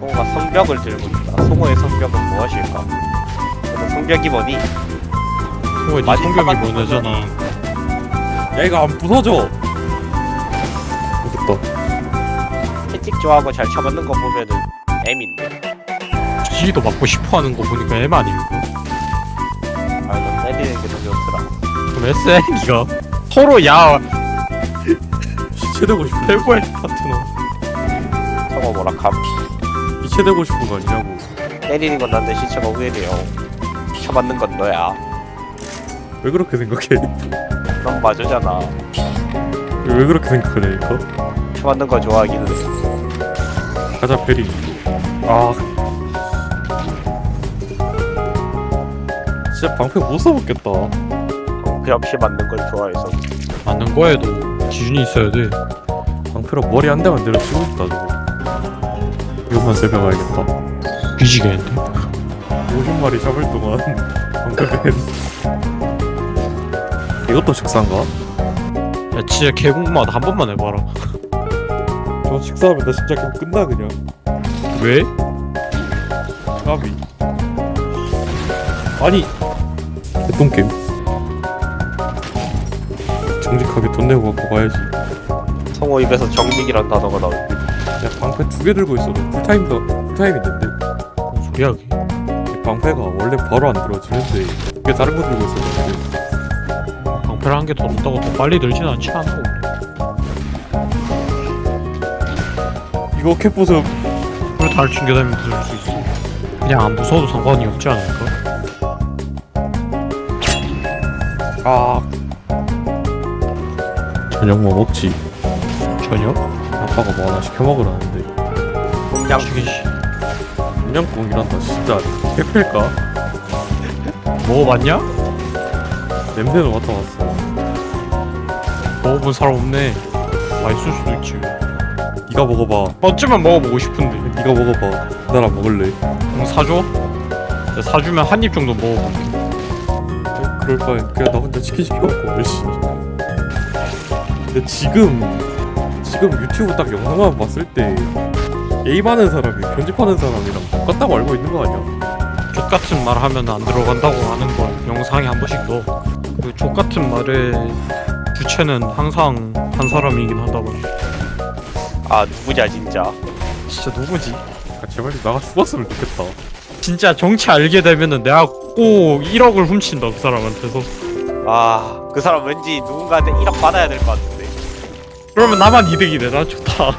송호가 성벽을 들고 있다. 송호의 성벽은 무엇일까? 그래서 성벽이 뭐니? 그거 네 많이 성격이 뭐냐잖아 야 이거 안 부서져 됐다 채찍 좋아하고 잘 쳐맞는 거 보면은 M인데. 지지도 맞고 싶어 하는 거 보니까 M 아닐까? 아, 너 때리는 게 더 좋더라. 그럼 S 니가 서로 야 시체 되고 싶은 대구의 파트너 송호 뭐라 감. 시체되고 싶은 거 아니냐고 때리는 건 난데 시체가 우회돼요. 쳐맞는 건 너야. 왜 그렇게 생각해 넌 맞으잖아. 왜 그렇게 생각하냐니까 쳐맞는 거 좋아하기는 해. 가자 페리 아 진짜 방패 못 써먹겠다 어, 그 역시 맞는 걸 좋아해서. 맞는 거에도 기준이 있어야 돼 방패로 머리 한 대만 내려 치고 싶다 저거 이것만 세배가야겠다. 뒤지겠는데? 50마리 잡을 동안 방패맨 이것도 식사인가? 야 진짜 개궁마다 한 번만 해봐라. 저 식사하면 나 진짜 그냥 끝나 그냥. 왜? 까비. 아니 개똥 게임? 정직하게 돈 내고 갖고 가야지. 성호 입에서 정직이란 단어가 나올 때. 야 방패 두 개 들고 있어도 풀타임도 풀타임 있는데 뭔 소리야 그게 이 방패가 원래 바로 안 들어지는데 이게 다른 거 들고 있었는데 방패를 한 개 더 넣는다고 더 빨리 늘진 않지 않아. 이거 캡보습 그래 달 충격하면 부술 수 있어 그냥 안 부숴도 상관이 없지 않을까? 아 저녁 뭐 먹지? 저녁? 아빠가 뭐 하나 시켜 먹으라는데. 꼼냥 죽이씨 그냥꿍이란다 진짜. 개필까? 먹어봤냐? 냄새는 맡아봤어. 먹어본 사람 없네. 맛있을 수도 있지. 네가 먹어봐. 어쩌면 먹어보고 싶은데. 네가 먹어봐. 나랑 먹을래. 그럼 사줘? 내가 사주면 한 입 정도 먹어볼게 어, 그럴 바엔 그냥 나 혼자 치킨 시켜 먹고 열심히 근데 지금 지금 유튜브 딱 영상만 봤을 때 게임하는 사람이 편집하는 사람이랑 똑같다고 알고 있는 거 아니야? 족같은 말 하면 안 들어간다고 하는 걸 영상에 한 번씩 넣어 그 족같은 말의 주체는 항상 한 사람이긴 하다고 아 누구냐 진짜. 진짜 누구지? 아, 제발 나가 죽었으면 좋겠다 진짜 정치 알게 되면은 내가 꼭 1억을 훔친다 그 사람한테서 아그 사람 왠지 누군가한테 1억 받아야 될 것 같은데. 그러면 나만 이득이 돼난 좋다.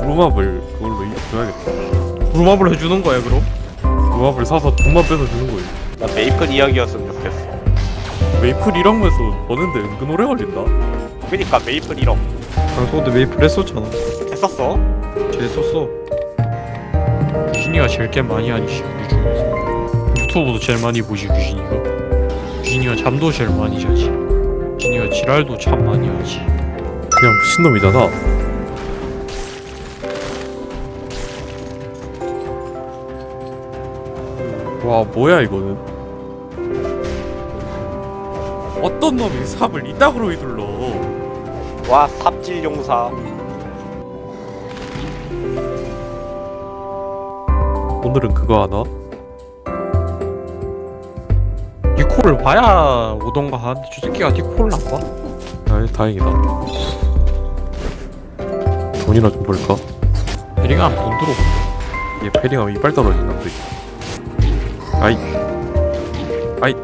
두루마블 그걸로 이- 줘야겠다. 루마블 해주는 거야 그럼? 두루마블 사서 돈만 빼서 주는 거예요. 나 메이플 2억이었으면 좋겠어. 메이플 1억에서 버는데 은근 오래 걸린다. 그니까 메이플 1억. 방송 때 메이플 했었잖아. 했었어? 쟤 썼어. 유진이가 제일 게임 많이 하니 씨 우리 중에서. 유튜브도 제일 많이 보지 유진이가. 유진이가 잠도 제일 많이 자지. 유진이가 지랄도 참 많이 하지 그냥 미친놈이잖아. 와 뭐야 이거는? 어떤 놈이 삽을 이따구로 휘둘러? 와 삽질 용사. 오늘은 그거 하나? 니코를 봐야 오던가 하는데 저 새끼가 니코를 안 봐? 아 다행이다 돈이나 좀 벌까? 베링하면 돈 들어. 얘 패링하면 이빨 떨어진다. 또 아이. 아이.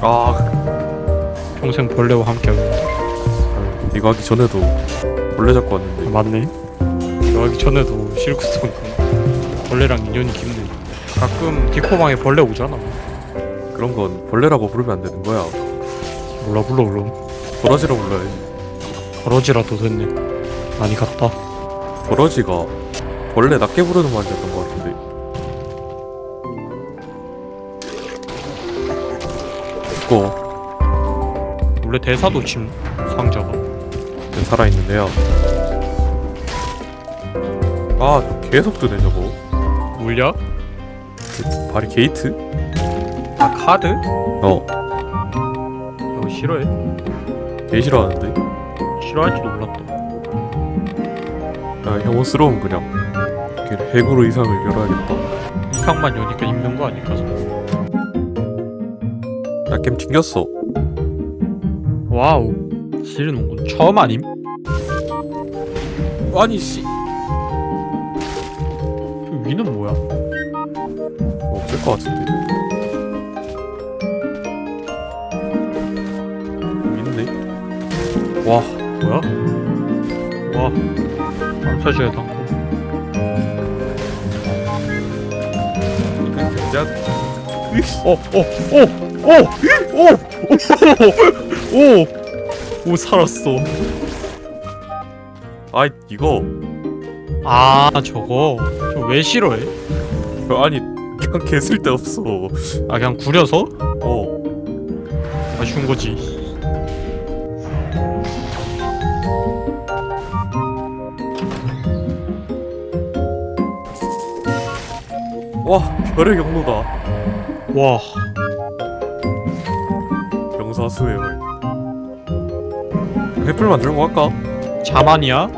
아. 평생 벌레와 함께하고 이거 하기 전에도 원래 잡고 왔는데. 맞네. 저하기 전에도 실크스톤 벌레랑 인연이 깊네. 가끔 디코방에 벌레 오잖아. 그런 건 벌레라고 부르면 안 되는 거야. 몰라 불러 그럼 도라지라 불러야지 버러지라도 됐네 많이 갔다 도라지가 벌레 낮게 부르는 말이었던 것 같은데 죽어 원래 대사도 침 상자가 내 살아있는 애야 아 계속 뜨네 저거 물약? 그 바리 게이트? 아 카드? 어 이거 싫어해? 개 싫어하는데 싫어할지도 몰랐다 야 혐오스러움 그냥 이렇게 핵으로 이상을 열어야겠다 이상만 여니까 입는 거 아닐까? 나 게임 튕겼어 와우. 지르는 건 처음 아님? 아니 씨 그 위는 뭐야? 없을 것 같은데 있네 와 뭐야? 와. 암사자의 당구. 이건 굉장히 어, 어, 오, 오, 오, 오, 오, 오, 살았어. 아이 이거 아, 저거. 저왜 싫어해? 아니 그냥 개 쓸데 없어 아, 그냥 구려서? 어 아쉬운 거지. 와 별의 경로다 와, 병사수행을 횃불 만들고 갈까? 자만이야?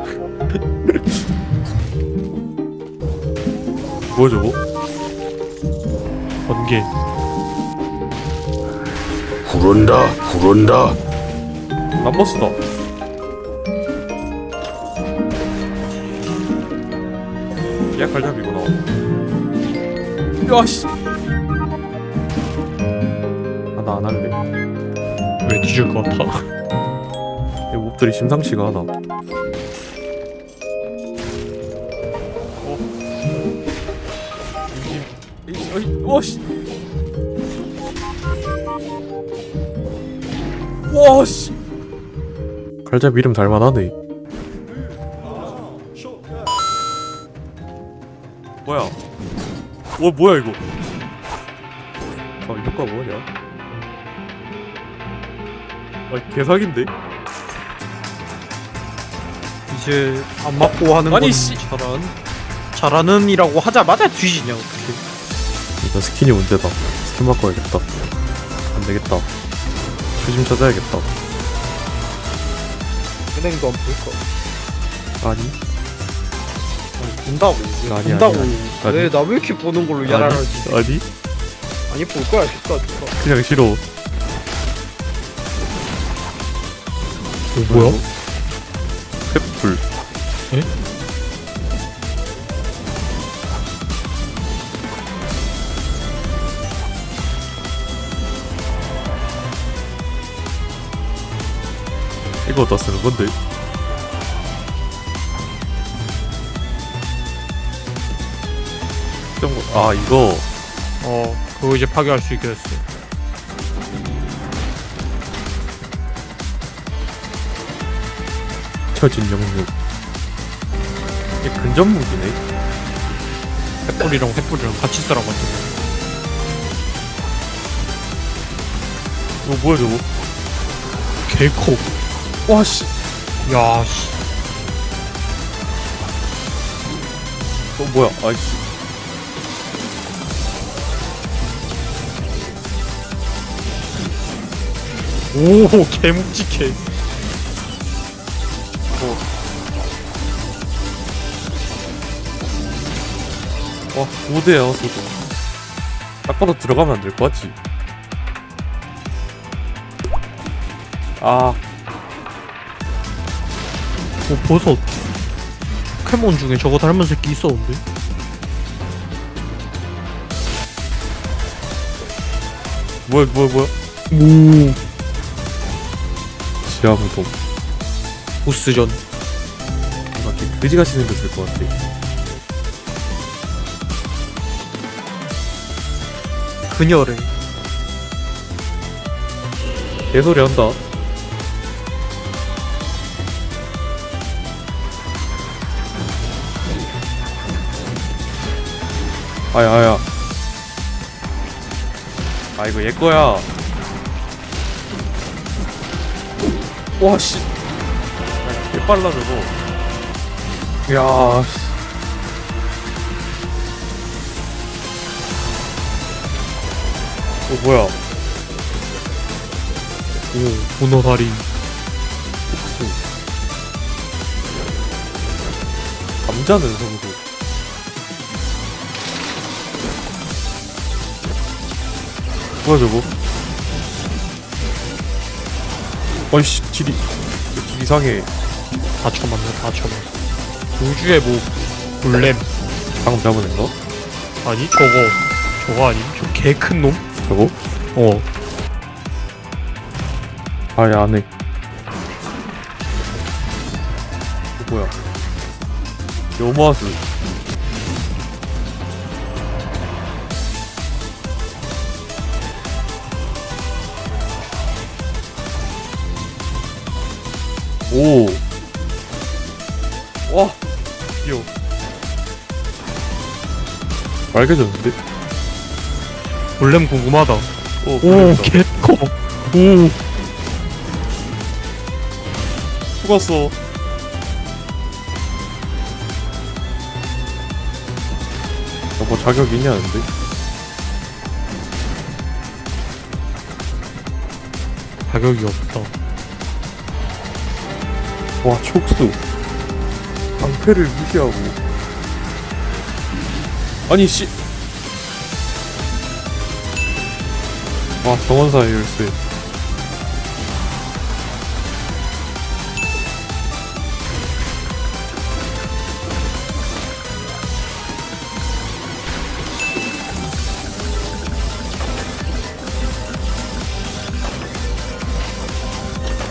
뭐야 저거? 번개. 후른다 후른다 람버스다 야 갈잡이구나 야씨. 아 나 안 할래. 왜 뒤질 것 같아? 이 몹들이 심상치가 않아. 어? 와씨. 와씨. 갈잡이 이름 달만하네 와 뭐야 이거 아 효과 뭐냐 아 개사기인데 이제 안 맞고 하는 아니, 건 씨. 잘한 잘하는이라고 하자마자 뒤지냐 어떻게? 이거 스킨이 문제다. 스킨 바꿔야겠다. 안 되겠다. 휴짐 찾아야겠다. 은행도 안 볼까? 아니, 본다고. 아니, 본다고. 아니, 아니. 왜 나 왜 이렇게 보는 걸로 아니. 야라라지? 아니, 아니 볼 거야, 진짜 좋다. 그냥 싫어. 어, 뭐야? 횃불. 에? 이거 어디다 쓰는 건데? 특정 거- 아, 이거. 어, 그거 이제 파괴할 수 있게 됐어. 처진 영역. 이게 근접 무기네. 횃불이랑 횃불이랑 같이 썰어가지고. 이거 뭐야, 저거? 개코. 와, 씨. 야, 씨. 어, 뭐야, 아이씨. 오, 개묵직해. 와, 5대야, 소도. 딱 봐도 들어가면 안 될 것 같지? 아, 오, 버섯. 포켓몬 중에 저거 닮은 새끼 있었는데? 뭐야, 뭐야, 뭐야. 오. 지하무동. 보스전. 뭔가 이렇게 그지같이 생겼을 것 같아. 그녀래. 개소리 한다. 아야, 아야. 아, 이거 얘 거야. 와, 씨. 야, 개 빨라, 저거. 야, 씨. 어, 뭐야. 오, 문어다리. 잠자는 성소 뭐야 저거 어이씨 길이. 길 이상해. 다 쳐맞네 다 쳐맞네. 우주의 뭐 골렘. 방금 잡은 애가? 아니 저거. 저거 아님? 저개 큰 놈? 저거? 어. 아예 안해. 이거 뭐야. 여마수 오. 와, 귀여워. 빨개졌는데? 골렘 궁금하다 오, 오 빨개졌다. 개커 오 죽었어. 뭐 자격 있냐는데? 자격이 없다 와, 촉수. 방패를 무시하고. 아니, 씨. 와, 정원사의 열쇠.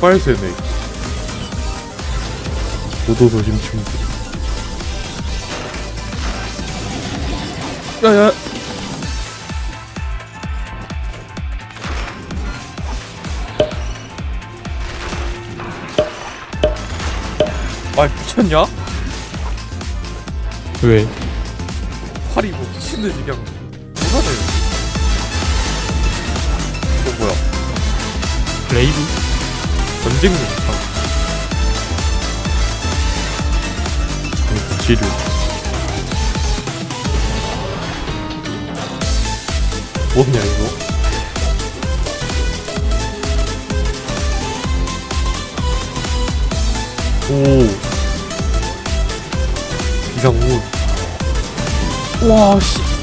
빨세네. 도도소 심층부. 야야. 아 미쳤냐? 왜? 팔이 뭐 미친듯이 그냥 뭐하네 어 뭐야 레이브? 전쟁 장치료 뭐냐 이거? 오. 비상문 와씨